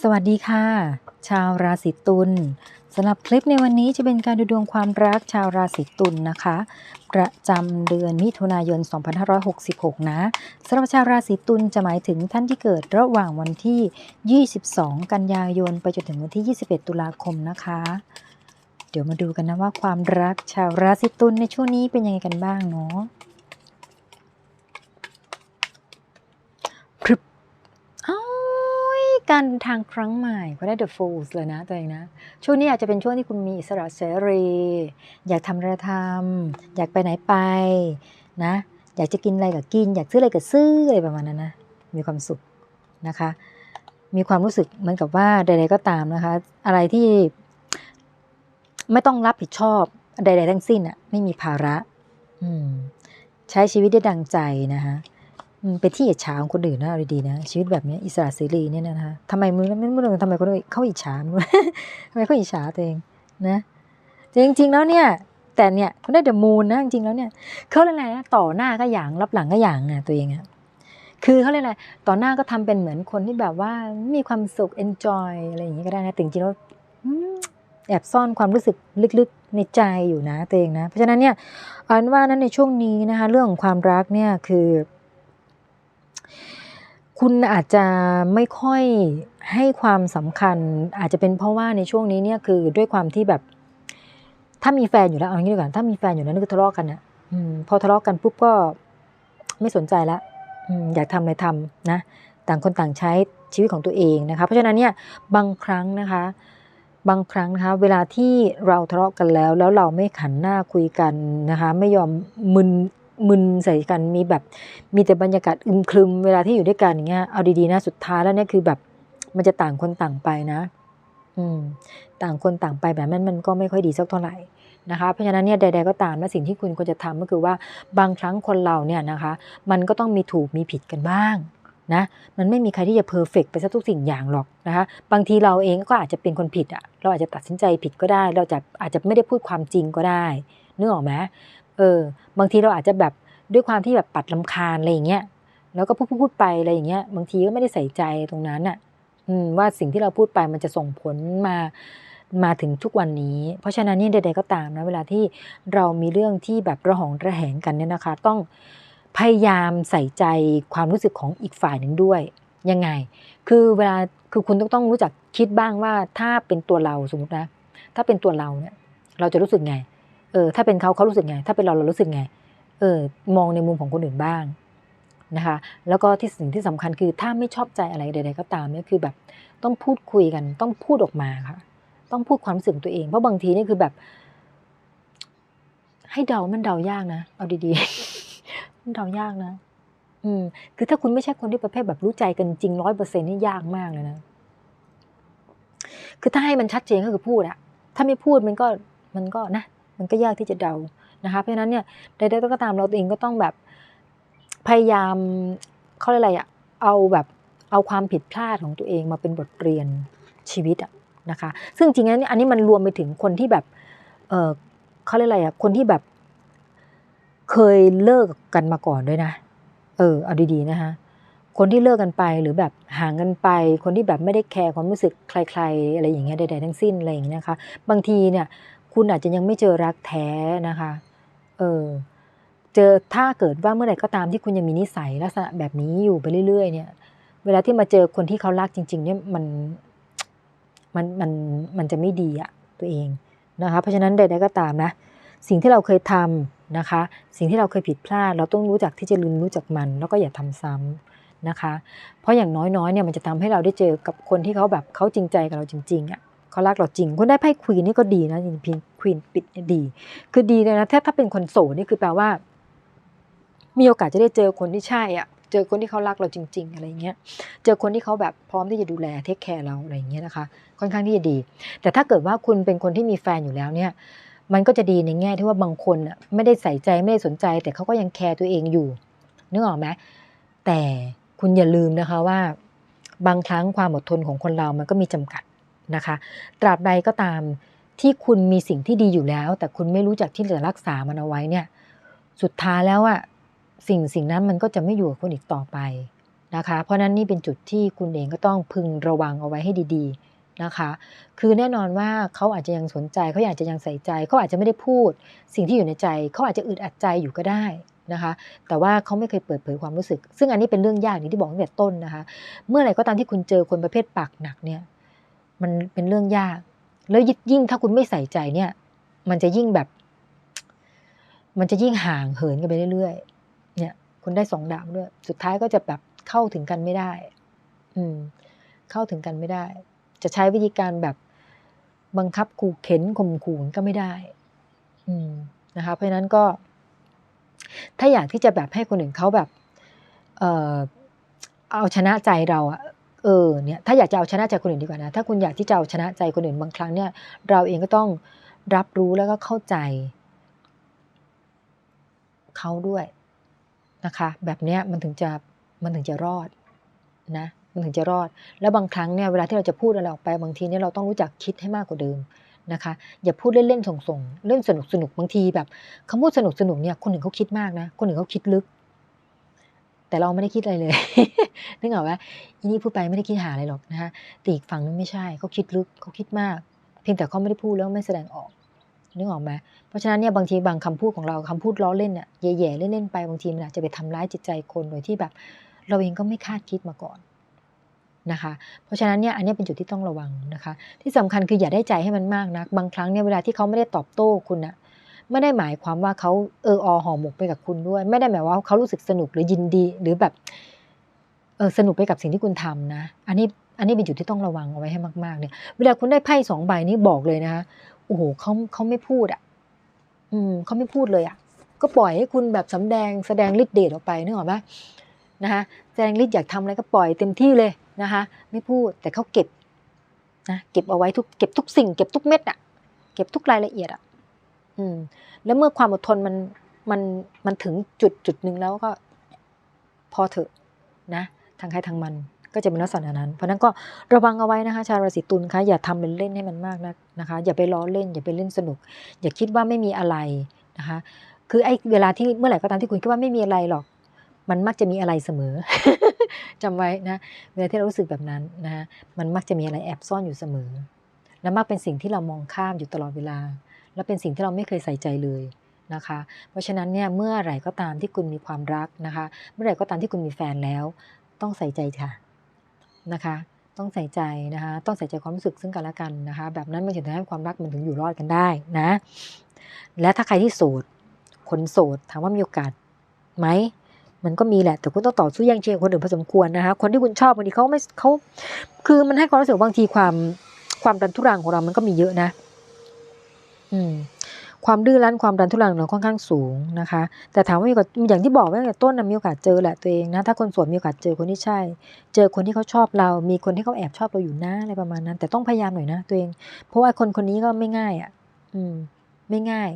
สวัสดีค่ะ ชาวราศีตุลสำหรับคลิปในวันนี้จะเป็นการดูดวงความรักชาวราศีตุลนะคะ ประจำเดือนมิถุนายน 2566 นะสำหรับชาวราศีตุลจะหมายถึงท่านที่เกิดระหว่างวันที่ 22 กันยายน ไปจนถึงวันที่ 21 ตุลาคมนะคะ เดี๋ยวมาดูกันนะว่าความรักชาวราศีตุลในช่วงนี้เป็นยังไงกันบ้างเนาะพรึบ อ้าย การเดินทางครั้งใหม่ก็ได้ The Fools เลยนะตัวเองนะ ช่วงนี้อาจจะเป็นช่วงที่คุณมีอิสระเสรี อยากทำอะไรทำอยากไปไหนไปนะ อยากจะกินอะไรก็กิน อยากซื้ออะไรก็ซื้ออะไรประมาณนั้นนะ มีความสุขนะคะ มีความรู้สึกเหมือนกับว่าใด ๆก็ตามนะคะ อะไรที่ไม่ต้องรับผิดชอบใด ๆ ทั้งสิ้นอะไม่มีภาระ อืม ใช้ชีวิตได้ดังใจนะคะ อืมเป็นที่อิจฉาของคนอื่นนะเอาดีๆนะ ชีวิตแบบนี้อิสระเสรีเนี่ยนะคะทำไมมึงไม่ไม่รู้ทำไมคนอื่นเขาอิจฉาทำไมเขาอิจฉาตัวเองนะแต่จริงๆแล้วเนี่ย แต่เนี่ยคุณได้เดอะมูนนะจริงๆแล้วเนี่ยเขาเรียกอะไรนะต่อหน้าก็อย่างรับหลังก็อย่างอะตัวเองอะคือเขาเรียกอะไรต่อหน้าก็ทำเป็นเหมือนคนที่แบบว่ามีความสุข enjoy อะไรอย่างนี้ก็ได้นะแต่จริงๆแล้วแอบซ่อนความรู้สึกลึกๆในใจอยู่นะตัวเองนะ เพราะฉะนั้นเนี่ยอาเป็นว่านั้นในช่วงนี้นะคะ เรื่องของความรักเนี่ยคือ คุณอาจจะไม่ค่อยให้ความสำคัญ อาจจะเป็นเพราะว่าในช่วงนี้เนี่ยคือด้วยความที่แบบ ถ้ามีแฟนอยู่แล้วเอางี้ดีกว่าถ้ามีแฟนอยู่แล้วนี่ก็ทะเลาะกันอะอืมพอทะเลาะกันปุ๊บก็ไม่สนใจละอืมอยากทำอะไรทำนะต่างคนต่างใช้ชีวิตของตัวเองนะคะ เพราะฉะนั้นเนี่ยบางครั้งนะคะ บางครั้งนะคะเวลาที่เราทะเลาะกันแล้ว แล้วเราไม่ขันหน้าคุยกันนะคะ ไม่ยอมมึน มึนใส่กันมีแบบ มีแต่บรรยากาศอึมครึมเวลาที่อยู่ด้วยกันอย่างเงี้ยเอาดีๆนะสุดท้ายแล้วเนี่ยคือแบบ มันจะต่างคนต่างไปนะ อืม ต่างคนต่างไปแบบนั้นมันก็ไม่ค่อยดีสักเท่าไหร่นะคะเพราะฉะนั้นเนี่ยใด ๆก็ตามนะสิ่งที่คุณควรจะทำก็คือว่าบางครั้งคนเราเนี่ยนะคะ มันก็ต้องมีถูกมีผิดกันบ้างนะมันไม่มีใครที่จะเพอร์เฟกไปซะทุกสิ่งอย่างหรอกนะคะบางทีเราเองก็อาจจะเป็นคนผิดอะเราอาจจะตัดสินใจผิดก็ได้ เราจะอาจจะไม่ได้พูดความจริงก็ได้นึกออกไหม เออ บางทีเราอาจจะแบบด้วยความที่แบบปัดลำคาญอะไรอย่างเงี้ย แล้วก็พูดพูดไปอะไรอย่างเงี้ย บางทีก็ไม่ได้ใส่ใจตรงนั้นอะ อืม ว่าสิ่งที่เราพูดไปมันจะส่งผลมามาถึงทุกวันนี้ เพราะฉะนั้นเนี่ยใดๆก็ตามนะ เวลาที่เรามีเรื่องที่แบบระหองระแหงกันเนี่ยนะคะ ต้องพยายามใส่ใจความรู้สึกของอีกฝ่ายหนึ่งด้วย ยังไง คือเวลาคือคุณต้องต้องรู้จักคิดบ้างว่าถ้าเป็นตัวเราสมมตินะ ถ้าเป็นตัวเราเนี่ย เราจะรู้สึกไง ออถ้าเป็นเขาเขารู้สึกไง ถ้าเป็นเราเรารู้สึกไง เออ มองในมุมของคนอื่นบ้างนะคะ แล้วก็ที่สิ่งที่สำคัญคือถ้าไม่ชอบใจอะไรใด ๆ ก็ตามเนี่ยคือแบบต้องพูดคุยกัน ต้องพูดออกมาค่ะ ต้องพูดความรู้สึกตัวเอง เพราะบางทีนี่คือแบบ ให้เดามันเดายากนะ เอาดีๆมันเดายากนะ อืม คือถ้าคุณไม่ใช่คนที่ประเภทแบบรู้ใจกันจริงร้อยเปอร์เซ็นต์นี่ยากมากเลยนะ คือถ้าให้มันชัดเจนก็คือพูดอะถ้าไม่พูดมันก็มันก็นะ มันก็ยากที่จะเดานะคะเพราะฉะนั้นเนี่ยใดๆก็ตามเราเองก็ต้องแบบพยายามเขาเรียกอะไรอะเอาแบบเอาความผิดพลาดของตัวเองมาเป็นบทเรียนชีวิตอะนะคะ ซึ่งจริงๆนี่อันนี้มันรวมไปถึงคนที่แบบเออเขาเรียกอะไรอะคนที่แบบเคยเลิกกันมาก่อนด้วยนะ เออเอาดีๆนะคะคนที่เลิกกันไปหรือแบบห่างกันไป คนที่แบบไม่ได้แคร์ความรู้สึกใคร ๆ อะไรอย่างเงี้ยใดๆทั้งสิ้นอะไรอย่างเงี้ยนะคะ บางทีเนี่ย คุณอาจจะยังไม่เจอรักแท้นะคะ เออ เจอถ้าเกิดว่าเมื่อไหร่ก็ตามที่คุณยังมีนิสัยลักษณะแบบนี้อยู่ไปเรื่อยๆ เนี่ย เวลาที่มาเจอคนที่เขารักจริง ๆ เนี่ยมันมันมันมันจะไม่ดีอะตัวเองนะคะ เพราะฉะนั้นใดๆก็ตามนะ สิ่งที่เราเคยทำนะคะ สิ่งที่เราเคยผิดพลาด เราต้องรู้จักที่จะลืมรู้จักมัน แล้วก็อย่าทำซ้ำนะคะ เพราะอย่างน้อยๆเนี่ยมันจะทำให้เราได้เจอกับคนที่เขาแบบเขาจริงใจกับเราจริงๆอะ เขารักเราจริง คนได้ไพ่ควีนนี่ก็ดีนะจริงๆควีนปิดดี คือดีเลยนะถ้าถ้าเป็นคนโสดนี่คือแปลว่า มีโอกาสจะได้เจอคนที่ใช่อะ เจอคนที่เขารักเราจริง ๆ อะไรเงี้ย เจอคนที่เขาแบบพร้อมที่จะดูแลเทคแคร์เราอะไรเงี้ยนะคะ ค่อนข้างที่จะดี แต่ถ้าเกิดว่าคุณเป็นคนที่มีแฟนอยู่แล้วเนี่ย มันก็จะดีในแง่ที่ว่าบางคนอะไม่ได้ใส่ใจไม่ได้สนใจ แต่เขาก็ยังแคร์ตัวเองอยู่นึกออกไหมแต่คุณอย่าลืมนะคะว่าบางครั้งความอดทนของคนเรามันก็มีจำกัด นะคะ ตราบใดก็ตามที่คุณมีสิ่งที่ดีอยู่แล้ว แต่คุณไม่รู้จักที่จะรักษามันเอาไว้เนี่ย สุดท้ายแล้วอะสิ่งสิ่งนั้นมันก็จะไม่อยู่กับคุณอีกต่อไปนะคะ เพราะนั้นนี่เป็นจุดที่คุณเองก็ต้องพึงระวังเอาไว้ให้ดีๆนะคะ คือแน่นอนว่าเขาอาจจะยังสนใจเขาอาจจะยังใส่ใจเขาอาจจะไม่ได้พูด สิ่งที่อยู่ในใจเขาอาจจะอึดอัดใจอยู่ก็ได้นะคะ แต่ว่าเขาไม่เคยเปิดเผยความรู้สึก ซึ่งอันนี้เป็นเรื่องยากอย่ที่บอกตั้งแต่ต้นนะคะ เมื่อไหร่ก็ตามที่คุณเจอคนประเภทปากหนักเนี่ย มันเป็นเรื่องยาก แล้วยิ่งถ้าคุณไม่ใส่ใจเนี่ย มันจะยิ่งแบบ มันจะยิ่งห่างเหินกันไปเรื่อยๆเนี่ย คุณได้สองดาบด้วย สุดท้ายก็จะแบบเข้าถึงกันไม่ได้ อืม เข้าถึงกันไม่ได้ จะใช้วิธีการแบบบังคับขู่เข็นข่มขู่ก็ไม่ได้ อืมนะคะ เพราะนั้นก็ ถ้าอยากที่จะแบบให้คนอื่นเขาแบบ เออเอาชนะใจเราอะ เออเนี่ยถ้าอยากจะเอาชนะใจคนอื่นดีกว่านะถ้าคุณอยากที่จะเอาชนะใจคนอื่นบางครั้งเนี่ยเราเองก็ต้องรับรู้แล้วก็เข้าใจเขาด้วยนะคะ แบบเนี้ยมันถึงจะมันถึงจะรอดนะมันถึงจะรอด แล้วบางครั้งเนี่ยเวลาที่เราจะพูดอะไรออกไปบางทีเนี่ยเราต้องรู้จักคิดให้มากกว่าเดิมนะคะอย่าพูดเล่นๆส่งๆเล่นสนุกสนุกบางทีแบบคำพูดสนุกสนุกเนี่ยคนอื่นเขาคิดมากนะคนอื่นเขาคิดลึก แต่เราไม่ได้คิดอะไรเลย นึกออกไหมอีนี่พูดไปไม่ได้คิดหาอะไรหรอกนะคะแต่อีกฝั่งนึงไม่ใช่เขาคิดลึกเขาคิดมาก เพียงแต่เขาไม่ได้พูดแล้วไม่แสดงออกนึกออกไหมเพราะฉะนั้นเนี่ยบางทีบางคำพูดของเราคำพูดล้อเล่นเนี่ยแย่ๆเล่นๆไปบางทีมันอาจจะไปทำร้ายจิตใจคนโดยที่แบบ เราเองก็ไม่คาดคิดมาก่อนนะคะ เพราะฉะนั้นเนี่ยอันนี้เป็นจุดที่ต้องระวังนะคะ ที่สำคัญคืออย่าได้ใจให้มันมากนัก บางครั้งเนี่ยเวลาที่เขาไม่ได้ตอบโต้คุณนะ ไม่ได้หมายความว่าเขาเอออห่อหมกไปกับคุณด้วย ไม่ได้หมายว่าเขารู้สึกสนุกหรือยินดี หรือแบบเออสนุกไปกับสิ่งที่คุณทำนะ อันนี้อันนี้เป็นจุดที่ต้องระวังเอาไว้ให้มากๆเนี่ย เวลาคุณได้ไพ่สองใบนี้บอกเลยนะคะโอ้โหเขาเขาไม่พูดอะ อืมเขาไม่พูดเลยอะ ก็ปล่อยให้คุณแบบสำแดงแสดงฤทธิ์เดชออกไปนึกออกไหมนะคะแสดงฤทธิ์อยากทำอะไรก็ปล่อยเต็มที่เลยนะคะ ไม่พูดแต่เขาเก็บนะเก็บเอาไว้ทุกเก็บทุกสิ่ง เก็บทุกเม็ดอะ เก็บทุกรายละเอียดอะ อืม แล้วเมื่อความอดทนมันมันมันถึงจุดจุดหนึ่งแล้วก็ พอเถอะนะ ทางใครทางมันก็จะเป็นลักษณะนั้น เพราะนั้นก็ระวังเอาไว้นะคะ ชาวราศีตุลคะอย่าทำเป็นเล่นให้มันมากนักนะคะ อย่าไปล้อเล่น อย่าไปเล่นสนุก อย่าคิดว่าไม่มีอะไรนะคะ คือไอ้เวลาที่เมื่อไหร่ก็ตามที่คุณคิดว่าไม่มีอะไรหรอก มันมักจะมีอะไรเสมอจำไว้นะเวลาที่เรารู้สึกแบบนั้นนะะมันมักจะมีอะไรแอบซ่อนอยู่เสมอ และมักเป็นสิ่งที่เรามองข้ามอยู่ตลอดเวลา และเป็นสิ่งที่เราไม่เคยใส่ใจเลยนะคะ เพราะฉะนั้นเนี่ยเมื่อไหร่ก็ตามที่คุณมีความรักนะคะ เมื่อไหร่ก็ตามที่คุณมีแฟนแล้ว ต้องใส่ใจค่ะนะคะ ต้องใส่ใจนะคะ ต้องใส่ใจความรู้สึกซึ่งกันและกันนะคะ แบบนั้นมันจะทำให้ความรักมันถึงอยู่รอดกันได้นะ และถ้าใครที่โสดคนโสดถามว่ามีโอกาสไหมมันก็มีแหละแต่คุณต้องต่อสู้แย่งชิงคนอื่นพอสมควรนะคะ คนที่คุณชอบบางทีเขาไม่เขาคือมันให้ความรู้สึกบางทีความความดันทุรังของเรามันก็มีเยอะนะ อืมความดื้อรั้นความดันทุรังเราค่อนข้างสูงนะคะ แต่ถามว่ามีโอกาสอย่างที่บอกไว้ตั้งแต่ต้นนะมีโอกาสเจอแหละตัวเองนะ ถ้าคนโสดมีโอกาสเจอคนที่ใช่ เจอคนที่เขาชอบเรา มีคนที่เขาแอบชอบเราอยู่นะอะไรประมาณนั้น แต่ต้องพยายามหน่อยนะตัวเอง เพราะว่าคนคนนี้ก็ไม่ง่ายอะ อืม ไม่ง่าย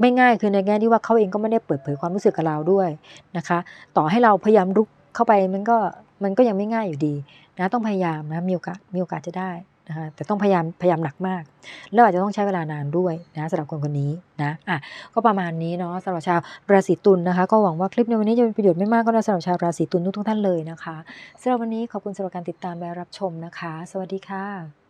ไม่ง่ายคือในแง่ที่ว่าเขาเองก็ไม่ได้เปิดเผยความรู้สึกกับเราด้วยนะคะ ต่อให้เราพยายามรุกเข้าไปมันก็มันก็ยังไม่ง่ายอยู่ดี นะ ต้องพยายามนะมีโอกาสมีโอกาสจะได้ นะคะแต่ต้องพยายามพยายามหนักมาก แล้วอาจจะต้องใช้เวลานานด้วยนะสำหรับคนคนนี้นะอะก็ประมาณนี้เนาะสำหรับชาวราศีตุลนะคะ ก็หวังว่าคลิปในวันนี้จะเป็นประโยชน์ไม่มากก็น้อยสำหรับชาวราศีตุลทุกท่านเลยนะคะสำหรับวันนี้ขอบคุณสำหรับการติดตามและรับชมนะคะ สวัสดีค่ะ